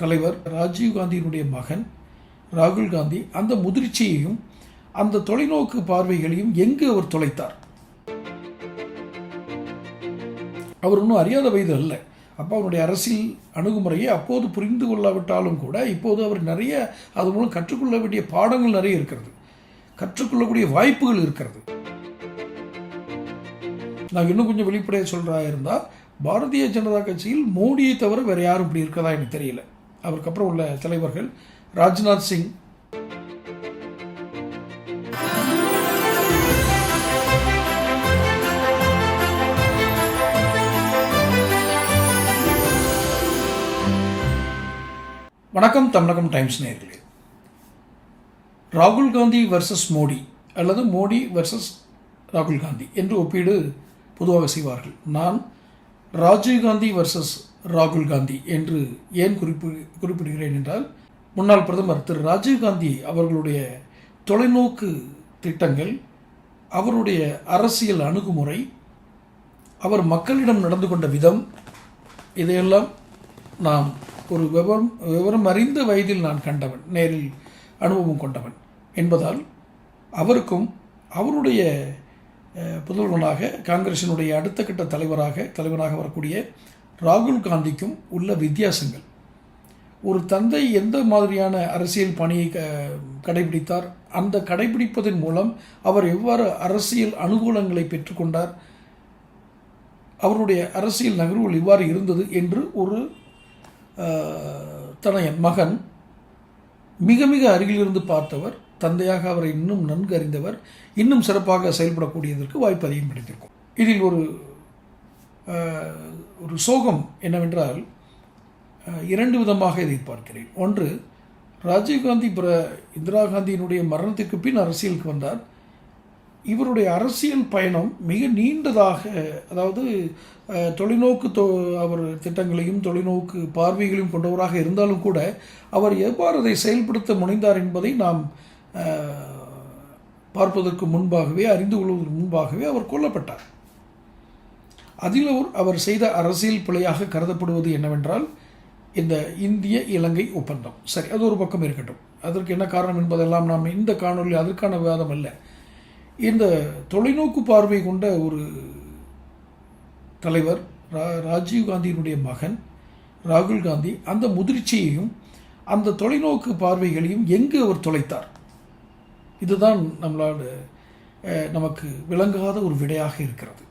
தலைவர் ராஜீவ் காந்தியினுடைய மகன் ராகுல் காந்தி அந்த முதிர்ச்சியையும் அந்த தொலைநோக்கு பார்வைகளையும் எங்கு அவர் தொலைத்தார்? அவர் ஒன்றும் அறியாத வயது அல்ல. அப்போ அவருடைய அரசியல் அணுகுமுறையை அப்போது புரிந்து கொள்ளாவிட்டாலும் கூட இப்போது அவர் நிறைய அது மூலம் கற்றுக்கொள்ள வேண்டிய பாடங்கள் நிறைய இருக்கிறது. கற்றுக்கொள்ளக்கூடிய வாய்ப்புகள் இருக்கிறது. நான் இன்னும் கொஞ்சம் வெளிப்படையாக சொல்கிறா இருந்தால் பாரதிய ஜனதா கட்சியில் மோடியை தவிர வேறு யாரும் இப்படி இருக்கதா எனக்கு தெரியல. அவருக்கு அப்புறம் உள்ள தலைவர்கள் ராஜ்நாத் சிங். வணக்கம் தமிழகம் டைம்ஸ் நேர்களே. ராகுல் காந்தி வர்சஸ் மோடி அல்லது மோடி வர்சஸ் ராகுல் காந்தி என்று ஒப்பீடு பொதுவாக செய்வார்கள். நான் ராஜீவ் காந்தி வர்சஸ் ராகுல் காந்தி என்று ஏன் குறிப்பு குறிப்பிடுகிறேன் என்றால் முன்னாள் பிரதமர் திரு ராஜீவ் காந்தி அவர்களுடைய தொலைநோக்கு திட்டங்கள் அவருடைய அரசியல் அணுகுமுறை அவர் மக்களிடம் நடந்து கொண்ட விதம் இதையெல்லாம் நாம் ஒரு விவரம் விவரம் அறிந்த வயதில் நான் கண்டவன் நேரில் அனுபவம் கொண்டவன் என்பதால் அவருக்கும் அவருடைய புதல்வனாக காங்கிரசினுடைய அடுத்த கட்ட தலைவராக தலைவராக வரக்கூடிய ராகுல் காந்திக்கும் உள்ள வித்தியாசங்கள். ஒரு தந்தை எந்த மாதிரியான அரசியல் பணியை க கடைபிடித்தார்? அந்த கடைபிடிப்பதன் மூலம் அவர் எவ்வாறு அரசியல் அனுகூலங்களை பெற்றுக்கொண்டார் அவருடைய அரசியல் நகர்வுகள் இவ்வாறு இருந்தது என்று ஒரு ஆஹ், தனையன் மகன் மிக மிக அருகிலிருந்து பார்த்தவர் தந்தையாக அவரை இன்னும் நன்கு அறிந்தவர் இன்னும் சிறப்பாக செயல்படக்கூடியதற்கு வாய்ப்பு அதிகம் கிடைத்திருக்கும் இதில் ஒரு ஒரு சோகம் என்னவென்றால் இரண்டு விதமாக இதை பார்க்கிறேன். ஒன்று ராஜீவ்காந்தி பிற இந்திரா காந்தியினுடைய மரணத்திற்கு பின் அரசியலுக்கு வந்தார். இவருடைய அரசியல் பயணம் மிக நீண்டதாக அதாவது தொலைநோக்கு தொ அவர் திட்டங்களையும் தொலைநோக்கு பார்வைகளையும் கொண்டவராக இருந்தாலும் கூட அவர் எவ்வாறு அதை செயல்படுத்த முனைந்தார் என்பதை நாம் பார்ப்பதற்கு முன்பாகவே அறிந்து கொள்வதற்கு முன்பாகவே அவர் கொல்லப்பட்டார். அதில் அவர் அவர் செய்த அரசியல் பிழையாக கருதப்படுவது என்னவென்றால் இந்த இந்திய இலங்கை ஒப்பந்தம். சரி அது ஒரு பக்கம் இருக்கட்டும். அதற்கு என்ன காரணம் என்பதெல்லாம் நாம் இந்த காணொலி அதற்கான விவாதம் அல்ல. இந்த தொலைநோக்கு பார்வை கொண்ட ஒரு தலைவர் ரா ராஜீவ் காந்தியினுடைய மகன் ராகுல் காந்தி அந்த முதிர்ச்சியையும் அந்த தொலைநோக்கு பார்வைகளையும் எங்கு அவர் தொலைத்தார்? இதுதான் நம்மளால் நமக்கு விளங்காத ஒரு விடையாக இருக்கிறது.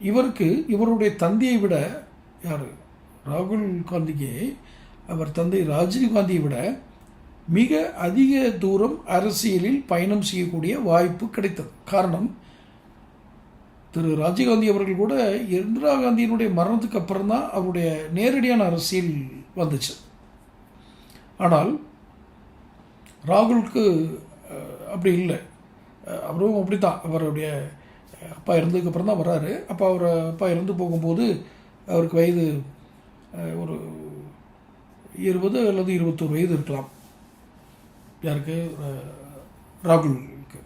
இவருக்கு இவருடைய தந்தையை விட யார்? ராகுல் காந்திக்கு அவர் தந்தை ராஜீவ் காந்தியை விட மிக அதிக தூரம் அரசியலில் பயணம் செய்யக்கூடிய வாய்ப்பு கிடைத்தது. காரணம் திரு ராஜீவ்காந்தி அவர்கள் கூட இந்திரா காந்தியினுடைய மரணத்துக்கு அப்புறம் தான் அவருடைய நேரடியான அரசியல் வந்துச்சு. ஆனால் ராகுலுக்கு அப்படி இல்லை. அவரும் அப்படி தான் அவருடைய அப்பா இறந்ததுக்கு அப்புறம் தான் வர்றாரு. அப்போ அவர் அப்பா இறந்து போகும்போது அவருக்கு வயது ஒரு இருபது அல்லது இருபத்தோரு வயது இருக்கலாம். யாருக்கு? ராகுலுக்கு.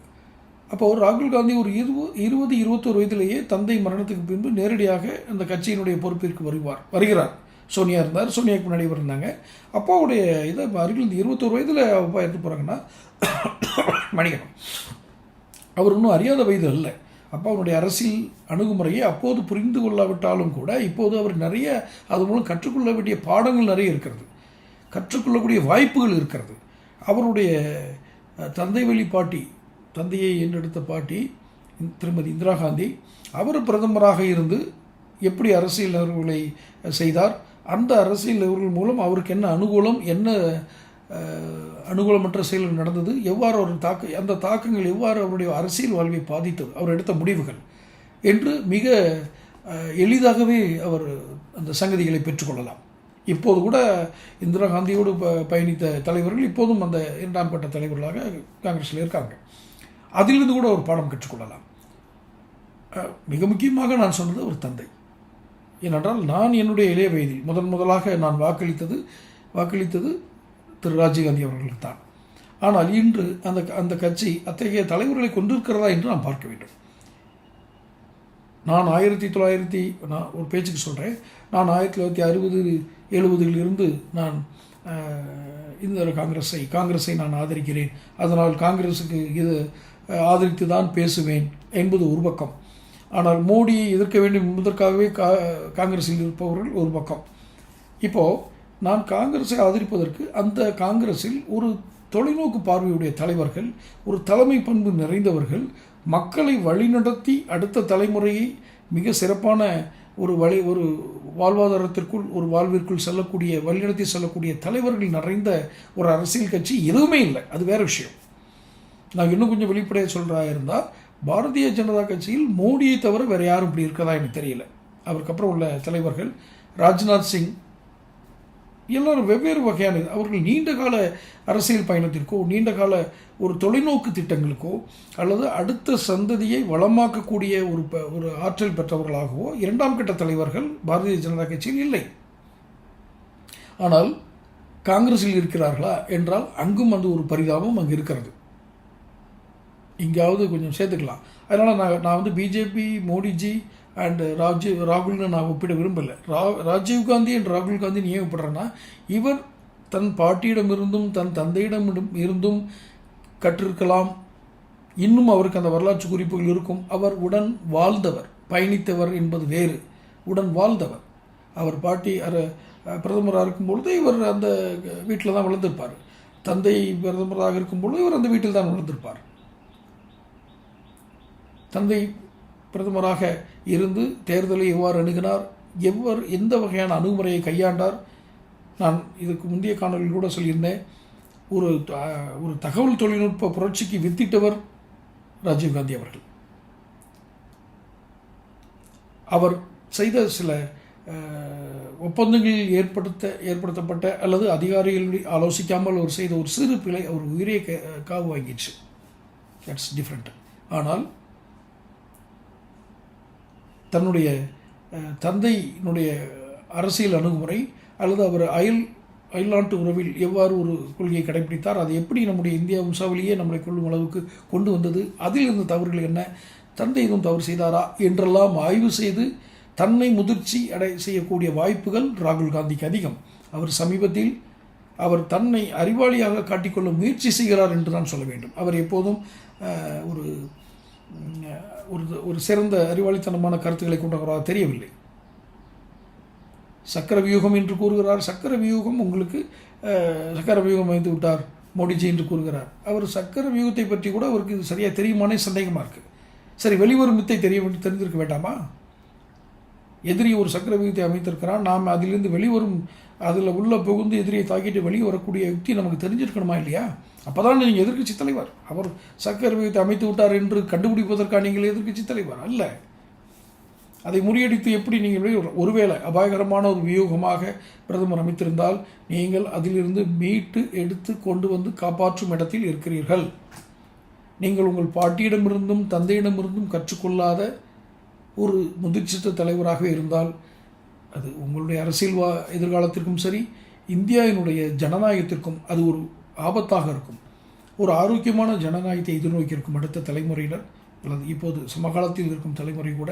அப்போ ராகுல் காந்தி ஒரு இருபது இருபது இருபத்தோரு வயதிலேயே தந்தை மரணத்துக்கு பின்பு நேரடியாக அந்த கட்சியினுடைய பொறுப்பிற்கு வருவார் வருகிறார். சோனியா இருந்தார். சோனியாவுக்கு முன்னாடி இருந்தாங்க. அப்பாவுடைய இதை அருகில் இந்த இருபத்தோரு வயதில் அப்பா எடுத்து போகிறாங்கன்னா மணிகண்டன் அவர் இன்னும் அறியாத வயது இல்லை அப்போ அவருடைய அரசியல் அணுகுமுறையை அப்போது புரிந்து கொள்ளாவிட்டாலும் கூட இப்போது அவர் நிறைய அது மூலம் கற்றுக்கொள்ள வேண்டிய பாடங்கள் நிறைய இருக்கிறது. கற்றுக்கொள்ளக்கூடிய வாய்ப்புகள் இருக்கிறது. அவருடைய தந்தை வழி பாட்டி தந்தையை என்றெடுத்த பாட்டி திருமதி இந்திரா காந்தி அவர் பிரதமராக இருந்து எப்படி அரசியல் நகர்வுகளை செய்தார் அந்த அரசியல் நகர்வுகள் மூலம் அவருக்கு என்ன அனுகூலம் என்ன அனுகூலமற்ற செயல்கள் நடந்தது. எவ்வாறு ஒரு தாக்க அந்த தாக்கங்கள் எவ்வாறு அவருடைய அரசியல் வாழ்வை பாதித்தது? அவர் எடுத்த முடிவுகள் என்று மிக எளிதாகவே அவர் அந்த சங்கதிகளை பெற்றுக்கொள்ளலாம். இப்போது கூட இந்திரா காந்தியோடு ப பயணித்த தலைவர்கள் இப்போதும் அந்த இரண்டாம் கட்ட தலைவர்களாக காங்கிரஸில் இருக்காங்க. அதிலிருந்து கூட ஒரு பாடம் கற்றுக்கொள்ளலாம். மிக முக்கியமாக நான் சொன்னது ஒரு தந்தை. ஏனென்றால் நான் என்னுடைய இளைய வயதில் முதன் முதலாக நான் வாக்களித்தது வாக்களித்தது திரு ராஜீவ்காந்தி அவர்கள் தான். ஆனால் இன்று அந்த அந்த கட்சி அத்தகைய தலைவர்களை கொண்டிருக்கிறதா என்று நாம் பார்க்க வேண்டும். நான் ஆயிரத்தி தொள்ளாயிரத்தி நான் ஒரு பேச்சுக்கு சொல்கிறேன் நான் ஆயிரத்தி தொள்ளாயிரத்தி அறுபது எழுபதுகளிலிருந்து நான் இந்த காங்கிரஸை காங்கிரஸை நான் ஆதரிக்கிறேன். அதனால் காங்கிரஸுக்கு இது ஆதரித்து தான் பேசுவேன் என்பது ஒரு பக்கம். ஆனால் மோடியை எதிர்க்க வேண்டும் என்பதற்காகவே கா காங்கிரஸில் இருப்பவர்கள் ஒரு பக்கம். இப்போது நான் காங்கிரஸை ஆதரிப்பதற்கு அந்த காங்கிரஸில் ஒரு தொலைநோக்கு பார்வையுடைய தலைவர்கள் ஒரு தலைமை பண்பு நிறைந்தவர்கள் மக்களை வழிநடத்தி அடுத்த தலைமுறையை மிக சிறப்பான ஒரு வழி ஒரு வாழ்வாதாரத்திற்குள் ஒரு வாழ்விற்குள் செல்லக்கூடிய வழிநடத்தி செல்லக்கூடிய தலைவர்கள் நிறைந்த ஒரு அரசியல் கட்சி எதுவுமே இல்லை. அது வேற விஷயம். நான் இன்னும் கொஞ்சம் வெளிப்படையாக சொல்கிறா இருந்தால் பாரதிய ஜனதா கட்சியில் மோடியை தவிர வேறு யாரும் இப்படி இருக்கதா எனக்கு தெரியல. அவருக்கு அப்புறம் உள்ள தலைவர்கள் ராஜ்நாத் சிங் எல்லாரும் வெவ்வேறு வகையான அவர்கள் நீண்ட கால அரசியல் பயணத்திற்கோ நீண்ட கால ஒரு தொலைநோக்கு திட்டங்களுக்கோ அல்லது அடுத்த சந்ததியை வளமாக்கக்கூடிய ஒரு ப- ஒரு ஆற்றல் பெற்றவர்களாகவோ இரண்டாம் கட்ட தலைவர்கள் பாரதிய ஜனதா கட்சியில் இல்லை. ஆனால் காங்கிரஸில் இருக்கிறார்களா என்றால் அங்கும் அந்த ஒரு பரிதாபம் அங்கு இருக்கிறது. எங்கேயாவது கொஞ்சம் சேர்த்துக்கலாம். அதனால் நான் நான் வந்து பிஜேபி மோடிஜி அண்ட் ராஜீவ் ராகுல்னு நான் ஒப்பிட விரும்பலை. ரா ராஜீவ் காந்தி அண்ட் ராகுல் காந்தி ஏன் ஒப்பிடுறேன்னா இவர் தன் பாட்டியிடமிருந்தும் தன் தந்தையிடம் இருந்தும் கற்றிருக்கலாம். இன்னும் அவருக்கு அந்த வரலாற்று குறிப்புகள் இருக்கும். அவர் உடன் வாழ்ந்தவர் பயணித்தவர் என்பது வேறு. உடன் வாழ்ந்தவர். அவர் பாட்டி அர பிரதமராக இருக்கும் பொழுது இவர் அந்த வீட்டில் தான் வளர்ந்திருப்பார். தந்தை பிரதமராக இருக்கும் பொழுது இவர் அந்த வீட்டில் தான் வளர்ந்திருப்பார். தந்தை பிரதமராக இருந்து தேர்தலை எவ்வாறு அணுகினார் எவ்வாறு எந்த வகையான அணுகுமுறையை கையாண்டார் நான் இதுக்கு முந்தைய காணொலியில் கூட சொல்லியிருந்தேன். ஒரு ஒரு தகவல் தொழில்நுட்ப புரட்சிக்கு வித்திட்டவர் ராஜீவ்காந்தி அவர்கள். அவர் செய்த சில ஒப்பந்தங்களில் ஏற்படுத்த ஏற்படுத்தப்பட்ட அல்லது அதிகாரிகளுடைய ஆலோசிக்காமல் அவர் செய்த ஒரு சிறு பிழை அவர் உயிரை க- காவு வாங்கிடுச்சு. தட்ஸ் டிஃப்ரெண்ட் ஆனால் தன்னுடைய தந்தையினுடைய அரசியல் அணுகுமுறை அல்லது அவர் அயல் அயல்நாட்டு உறவில் எவ்வாறு ஒரு கொள்கையை கடைபிடித்தார் அது எப்படி நம்முடைய இந்தியா வம்சாவளியே நம்மளை கொள்ளும் அளவுக்கு கொண்டு வந்தது அதில் இருந்த தவறுகள் என்ன தந்தை எதுவும் தவறு செய்தாரா என்றெல்லாம் ஆய்வு செய்து தன்னை முதிர்ச்சி அடை செய்யக்கூடிய வாய்ப்புகள் ராகுல் காந்திக்கு அதிகம். அவர் சமீபத்தில் அவர் தன்னை அறிவாளியாக காட்டிக்கொள்ள முயற்சி செய்கிறார் என்று தான் சொல்ல வேண்டும். அவர் எப்போதும் ஒரு ஒரு ஒரு சிறந்த அறிவாளித்தனமான கருத்துக்களை கொண்டவராக தெரியவில்லை. சக்கர வியூகம் என்று கூறுகிறார். சக்கர வியூகம் உங்களுக்கு சக்கர வியூகம் வைத்து விட்டார் மோடிஜி என்று கூறுகிறார். அவர் சக்கர வியூகத்தை பற்றி கூட அவருக்கு இது சரியாக தெரியுமானே சந்தேகமாக இருக்குது சரி வெளிவரும் வித்தை தெரிய வேண்டி- தெரிந்திருக்க வேண்டாமா? எதிரி ஒரு சக்கர வியூகத்தை அமைத்திருக்கிறான். நாம் அதிலிருந்து வெளிவரும் அதில் உள்ள புகுந்து எதிரியை தாக்கிட்டு வெளியே வரக்கூடிய யுக்தி நமக்கு தெரிஞ்சிருக்கணுமா இல்லையா? அப்பதான் நீங்கள் எதிர்கட்சி தலைவர். அவர் சக்கர விகிதத்தை அமைத்து விட்டார் என்று கண்டுபிடிப்பதற்காக நீங்கள் எதிர்கட்சி தலைவர் அல்ல. அதை முறியடித்து எப்படி நீங்கள் ஒருவேளை அபாயகரமான ஒரு வியூகமாக பிரதமர் அமைத்திருந்தால் நீங்கள் அதிலிருந்து மீட்டு எடுத்து கொண்டு வந்து காப்பாற்றும் இடத்தில் இருக்கிறீர்கள். நீங்கள் உங்கள் பாட்டியிடமிருந்தும் தந்தையிடமிருந்தும் கற்றுக்கொள்ளாத ஒரு முதிர்ச்சித்த தலைவராக இருந்தால் அது உங்களுடைய அரசியல் வா எதிர்காலத்திற்கும் சரி இந்தியாவினுடைய ஜனநாயகத்திற்கும் அது ஒரு ஆபத்தாக இருக்கும். ஒரு ஆரோக்கியமான ஜனநாயகத்தை எதிர்நோக்கி இருக்கும் அடுத்த தலைமுறையினர் அல்லது இப்போது சமகாலத்தில் இருக்கும் தலைமுறை கூட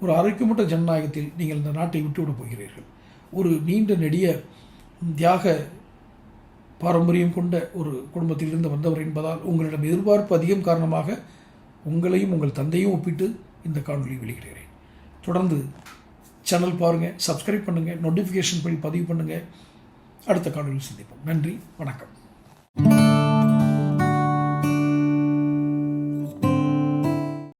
ஒரு ஆரோக்கியமற்ற ஜனநாயகத்தில் நீங்கள் இந்த நாட்டை விட்டுவிடப் போகிறீர்கள். ஒரு நீண்ட நெடிய தியாக பாரம்பரியம் கொண்ட ஒரு குடும்பத்திலிருந்து வந்தவர் என்பதால் உங்களிடம் எதிர்பார்ப்பு அதிகம் காரணமாக உங்களையும் உங்கள் தந்தையும் ஒப்பிட்டு இந்த காணொலியை வெளியிடுகிறேன். தொடர்ந்து சேனல் பாருங்கள் சப்ஸ்கிரைப் பண்ணுங்கள் நோட்டிஃபிகேஷன் படி பதிவு பண்ணுங்கள் அடுத்த காணொலியில் சந்திப்போம். நன்றி வணக்கம்.